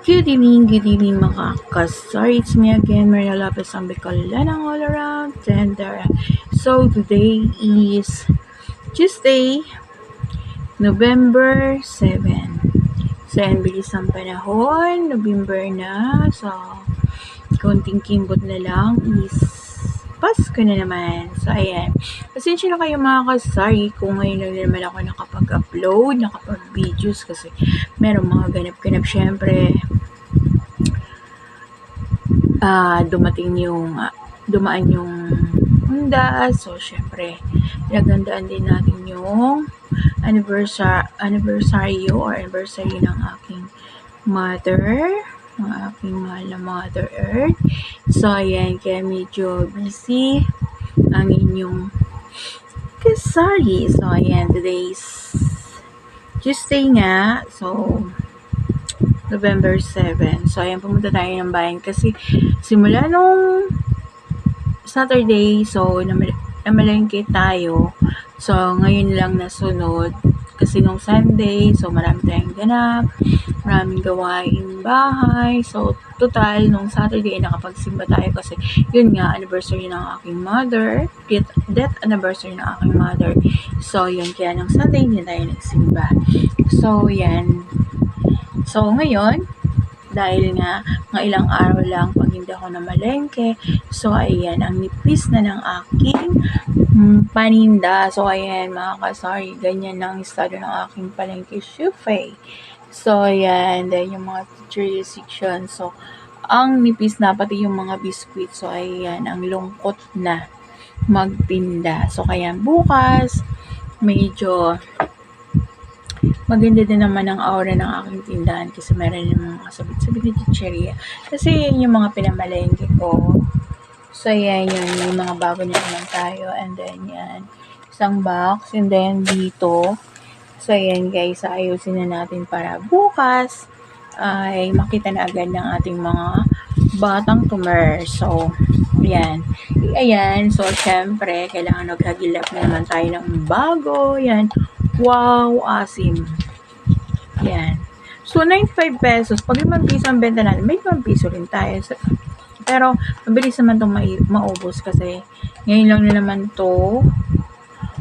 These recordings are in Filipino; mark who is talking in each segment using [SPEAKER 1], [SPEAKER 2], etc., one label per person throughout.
[SPEAKER 1] Good evening, good evening mga kasar. It's me again, Maria Lopez ang Bicolanang all around tender. So today is Tuesday, November 7. So ang bilis ng panahon, November na. So konting kimbot na lang is Pasko na naman. So, ayan. Pasensya na kayo mga kasari kung ngayon lang naman ako nakapag-upload, nakapag-videos kasi meron mga ganap-ganap. Siyempre, ah dumating yung, ah, dumaan yung hunda. So, syempre, pinagandaan din natin yung anniversary, anniversary or anniversary ng aking mother ng aking mahal na Mother Earth. So, ayan, kaya medyo busy ang inyong kasari. So, ayan, today's Tuesday nga. So, November 7. So, ayan, pumunta tayo ng bayan kasi simula nung Saturday, so, namal- namalengke tayo. So, ngayon lang nasunod. Kasi nung Sunday, so marami tayong ganap, maraming gawaing bahay. So, total, nung Saturday, nakapagsimba tayo kasi yun nga, anniversary ng aking mother, death, death anniversary ng aking mother. So, yun, kaya nung Sunday, hindi tayo nagsimba. So, yan. So, ngayon, dahil nga, mga ilang araw lang pag hindi ako namalengke. So, ayan, ang nipis na ng aking mm, paninda. So, ayan, mga kasari, ganyan ang estado ng aking palengke shufay. So, ayan, then yung mga section. So, ang nipis na, pati yung mga biscuit. So, ayan, ang lungkot na magtinda. So, kaya bukas, medyo maganda din naman ang aura ng aking tindahan kasi meron yung mga sabit-sabit na chicheria. Kasi yun yung mga pinamalengke ko. So, yan yun. Yung mga bago na naman tayo. And then, yan. Isang box. And then, dito. So, yan guys. Ayusin na natin para bukas ay makita na agad ng ating mga batang tumer. So, yan. Ayan. So, syempre, kailangan naghagilap na naman tayo ng bago. Yan. Wow, asim. Yan. So, 95 pesos. Pag 5 piso ang benta natin, may 5 piso rin tayo. Pero, mabilis naman itong ma- maubos kasi ngayon lang na naman to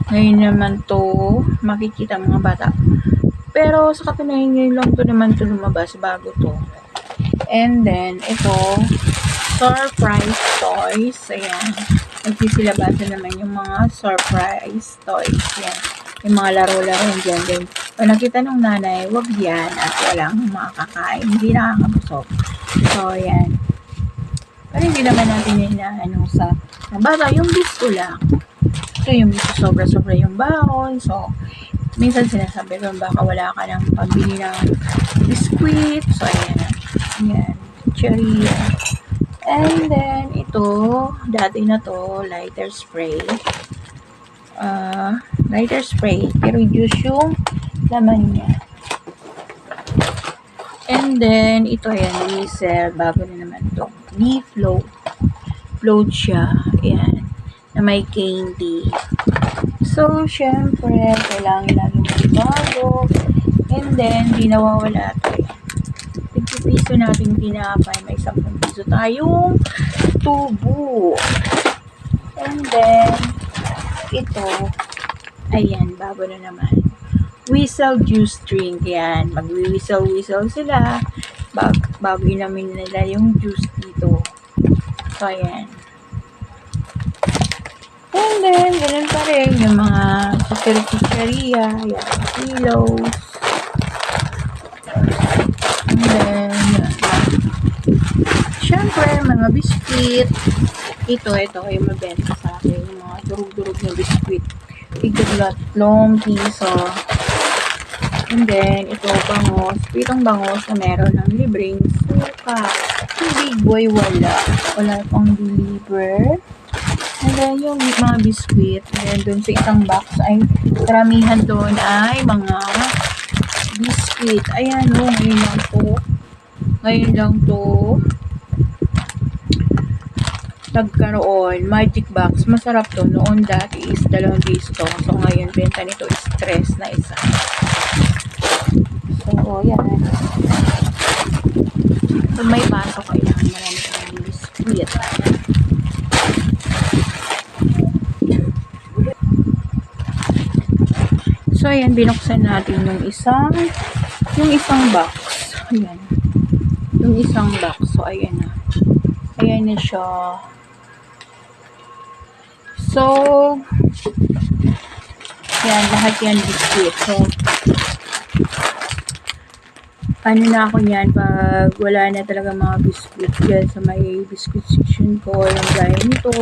[SPEAKER 1] ngayon naman to makikita mga bata. Pero, sa katunayan, ngayon lang to naman to lumabas bago to. And then, ito, surprise toys. Ayan. Nagsisilabasan naman yung mga surprise toys. Yan. Yung mga laro-laro dyan. Then, pag nakita nung nanay, wag yan at walang makakain. Hindi nakakabusog. So, yan. Pero hindi naman natin yung inaano sa mga bata. Yung gusto lang. So, yung gusto sobra-sobra yung baon. So, minsan sinasabi ko, baka wala ka ng pambili ng biskuit. So, ayan. Ayan. Cherry. And then, ito, dati na to, lighter spray. Uh, lighter spray. I-reduce yung laman niya. And then, ito ayan, diesel. Bago na naman to. Knee float. Float siya. Ayan. Na may candy. So, syempre, kailangan lagi magbago. And then, di nawawala ito. piso natin tinapay. May 10 piso tayong tubo. And then, ito, ayan, bago na naman. Whistle juice drink, yan. Mag-whistle-whistle sila. Bag, bago namin nila yung juice dito. So, ayan. And then, ganun pa rin, yung mga chicheria, yan, kilos. And then, yan. Siyempre, mga biscuit. Ito, ito, yung mabenta sa akin. Yung mga durug-durug na biscuit. Tiglatlong piso. And then, ito, bangos. Pitong bangos na meron ng libreng suka. Yung big boy, wala. Wala pang deliver. And then, yung mga biscuit. And then, dun sa isang box ay karamihan doon ay mga biscuit. Ayan, o. ngayon lang to. Ngayon lang to nagkaroon, magic box, masarap to. Noon dati is dalawang piso to. So, ngayon, benta nito is stress na isa. So, yan. Kung may pasok, kailangan marami tayong biskuit. So, ayan, binuksan natin yung isang, yung isang box. Ayan. Yung isang box. So, ayan na. Ayan na siya. So, yan, lahat yan biscuit. So, ano na ako niyan pag wala na talaga mga biscuit dyan sa may biscuit section ko. Yung gaya nito,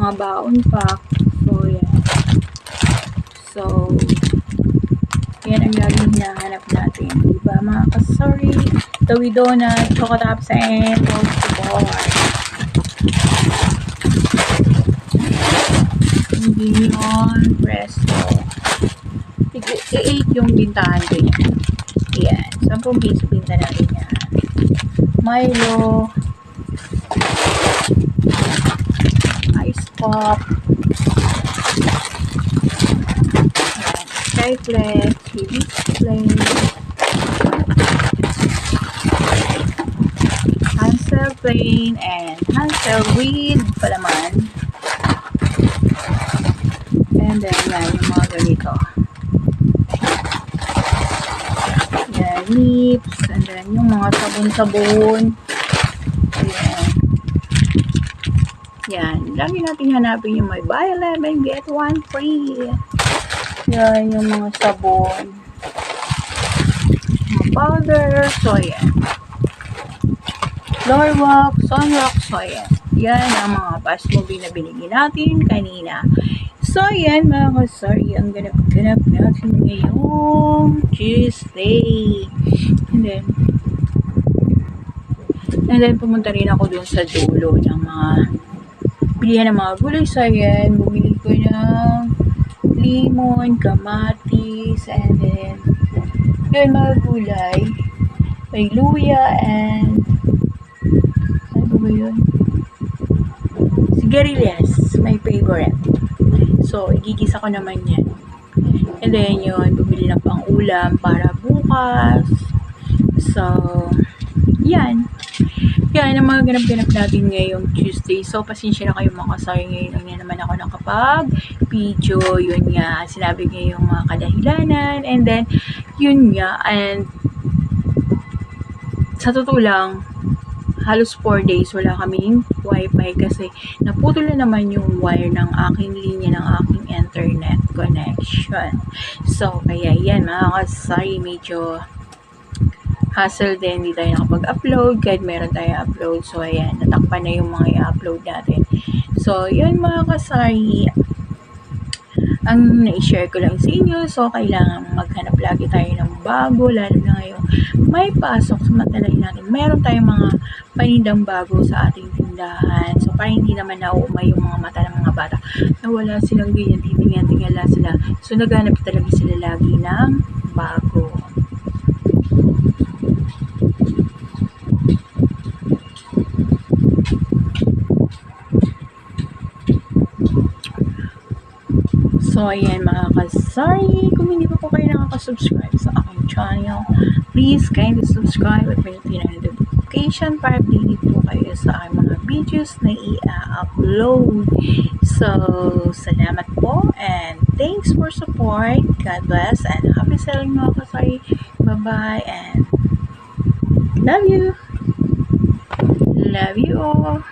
[SPEAKER 1] mga baon pack. So, yan. So, yan ang laging hinahanap natin. Diba mga kasari? Tawi donut, choco tops, and toast bar. Minion, presto. I-8 yung bintahan ko yan. Yan. 10 piso binta natin yan. Milo. Ice pop. Yan. Skyflex. Baby Flame. Hansel plain and Hansel with palaman. And then, yan, yung mga ganito. Yan, lips. And then, yung mga sabon-sabon. Ayan. Yan. Lagi natin hanapin yung may buy 11, get 1 free. Yan, yung mga sabon. Mga powder. So, ayan. Floor wax, sunrock. So, ayan. Yan ang mga pass movie na binigyan natin kanina. So, ayan mga kasari, ang ganap-ganap natin ngayong Tuesday. And then, and then pumunta rin ako dun sa dulo ng mga bilihan ng mga gulay. So, ayan, bumili ko ng limon, kamatis, and then, yun mga gulay. May luya and ano ba yun? Sigarilyas, my favorite. So, igigisa ko naman yan. And then, yun, bumili na pang ulam para bukas. So, yan. Yan, ang mga ganap-ganap natin ngayong Tuesday. So, pasensya na kayo mga kasari ngayon. Lang na naman ako nakapag video. Yun nga, sinabi niya yung mga kadahilanan. And then, yun nga, and sa totoo lang, halos 4 days wala kaming wifi kasi naputol na naman yung wire ng aking linya ng aking internet connection. So, kaya yan mga kasari, medyo hassle din, hindi tayo nakapag-upload kahit meron tayo upload. So, ayan, natakpan na yung mga i-upload natin. So, yun mga kasari, ang na-share ko lang sa inyo. So, kailangan maghanap lagi tayo ng bago, lalo na ngayon may pasok sa matalay natin. Meron tayong mga panindang bago sa ating tindahan. So, para hindi naman nauumay yung mga mata ng mga bata na wala silang ganyan, titingnan-tingala sila. So, naghanap talaga sila lagi ng bago. So, ayan mga kasari, kung hindi pa po kayo nakaka-subscribe sa aking channel, please kindly subscribe at pinutin ang notification para updated po kayo sa aking mga videos na i-upload. So, salamat po and thanks for support. God bless and happy selling mga kasari. Bye-bye and love you. Love you all.